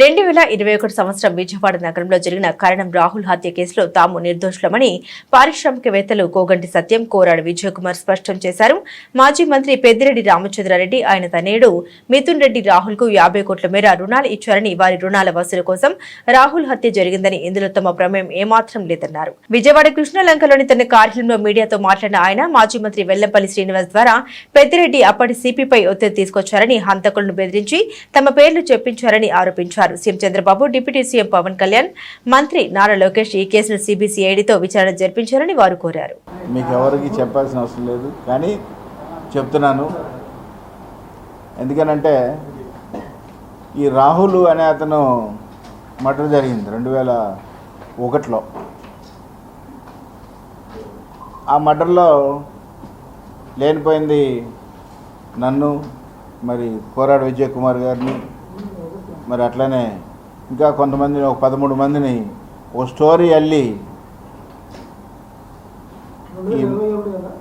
రెండు వేల ఇరవై ఒకటి సంవత్సరం విజయవాడ నగరంలో జరిగిన కరణం రాహుల్ హత్య కేసులో తాము నిర్దోషులమని పారిశ్రామికవేత్తలు కోగంటి సత్యం కోరాడు విజయ్ కుమార్ స్పష్టం చేశారు. మాజీ మంత్రి పెద్దిరెడ్డి రామచంద్రారెడ్డి ఆయన తనేడు మిథున్ రెడ్డి రాహుల్కు యాభై కోట్ల మేర రుణాలు ఇచ్చారని వారి రుణాల వసూలు కోసం రాహుల్ హత్య జరిగిందని ఇందులో తమ ప్రమేయం ఏమాత్రం లేదన్నారు. విజయవాడ కృష్ణలంకలోని తన కార్యాలయంలో మీడియాతో మాట్లాడిన ఆయన మాజీ మంత్రి వెల్లంపల్లి శ్రీనివాస్ ద్వారా పెద్దిరెడ్డి అప్పటి సిపిపై ఒత్తిడి తీసుకొచ్చారని హంతకులను బెదిరించి తమ పేర్లు చెప్పించారని ఆరోపించారు. CM Chandrababu deputy CM Pawan Kalyan మంత్రి నారా లోకేష్ ఈ కేసును సిబిసిఐడితో విచారణ జరిపించారని వారు కోరారు. మీకు ఎవరికి చెప్పాల్సిన అవసరం లేదు. కానీ చెప్తున్నాను. ఎందుకనంటే ఈ రాహుల్ అనే అతను మర్డర్ జరిగింది రెండు వేల ఒకటిలో. ఆ మర్డర్లో లేనిపోయింది నన్ను మరి కోరాడు విజయ్ కుమార్ గారిని మరి అట్లనే ఇంకా కొంతమందిని ఒక పదమూడు మందిని ఓ స్టోరీ అల్లి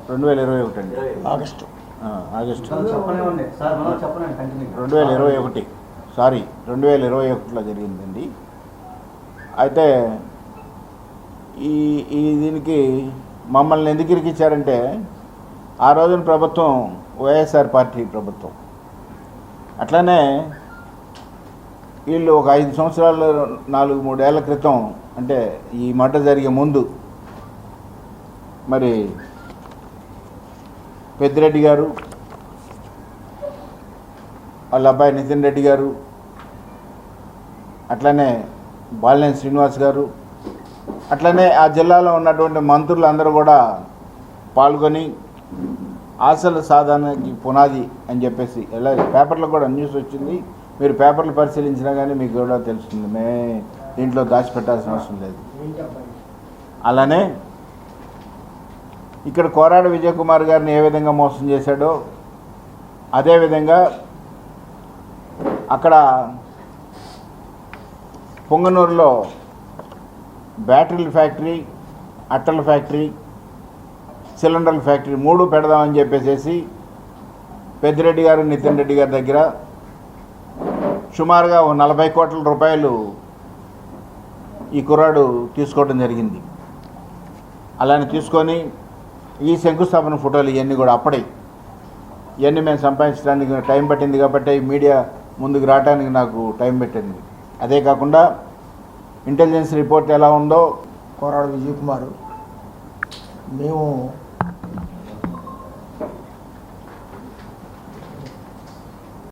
రెండు వేల ఇరవై ఒకటి అండి. ఆగస్టు. ఆ, ఆగస్టు. చెప్పనివ్వండి. సార్ మనం చెప్పనండి కంటిన్యూ. రెండు వేల ఇరవై ఒకటి. సారీ రెండు వేల ఇరవై ఒకటిలో జరిగిందండి. అయితే ఈ ఈ దీనికి మమ్మల్ని ఎందుకు ఇరికిచ్చారంటే ఆ రోజున ప్రభుత్వం వైఎస్ఆర్ పార్టీ ప్రభుత్వం. అట్లనే వీళ్ళు ఒక ఐదు సంవత్సరాలు నాలుగు మూడేళ్ళ క్రితం అంటే ఈ మట జరిగే ముందు మరి పెద్దిరెడ్డి గారు వాళ్ళ అబ్బాయి నితిన్ రెడ్డి గారు అట్లనే బాలినేని శ్రీనివాస్ గారు అట్లనే ఆ జిల్లాలో ఉన్నటువంటి మంత్రులు అందరూ కూడా పాల్గొని ఆశల సాధనకి పునాది అని చెప్పేసి ఎలా పేపర్లో కూడా న్యూస్ వచ్చింది. మీరు పేపర్లు పరిశీలించినా కానీ మీకు కూడా తెలుస్తుంది. మే దీంట్లో దాచిపెట్టాల్సిన అవసరం లేదు. అలానే ఇక్కడ కోరాడ విజయకుమార్ గారిని ఏ విధంగా మోసం చేశాడో అదేవిధంగా అక్కడ పొంగనూరులో బ్యాటరీల ఫ్యాక్టరీ అట్టల ఫ్యాక్టరీ సిలిండర్ల ఫ్యాక్టరీ మూడు పెడదామని చెప్పేసేసి పెద్దిరెడ్డి గారు నితిన్ రెడ్డి గారి దగ్గర సుమారుగా ఓ నలభై కోట్ల రూపాయలు ఈ కుర్రాడు తీసుకోవడం జరిగింది. అలానే తీసుకొని ఈ శంకుస్థాపన ఫోటోలు ఇవన్నీ కూడా అప్పుడే. ఇవన్నీ మేము సంపాదించడానికి టైం పట్టింది కాబట్టి మీడియా ముందుకు రావడానికి నాకు టైం పెట్టింది. అదే కాకుండా ఇంటెలిజెన్స్ రిపోర్ట్ ఎలా ఉందో కోరాడు విజయ్ కుమార్. మేము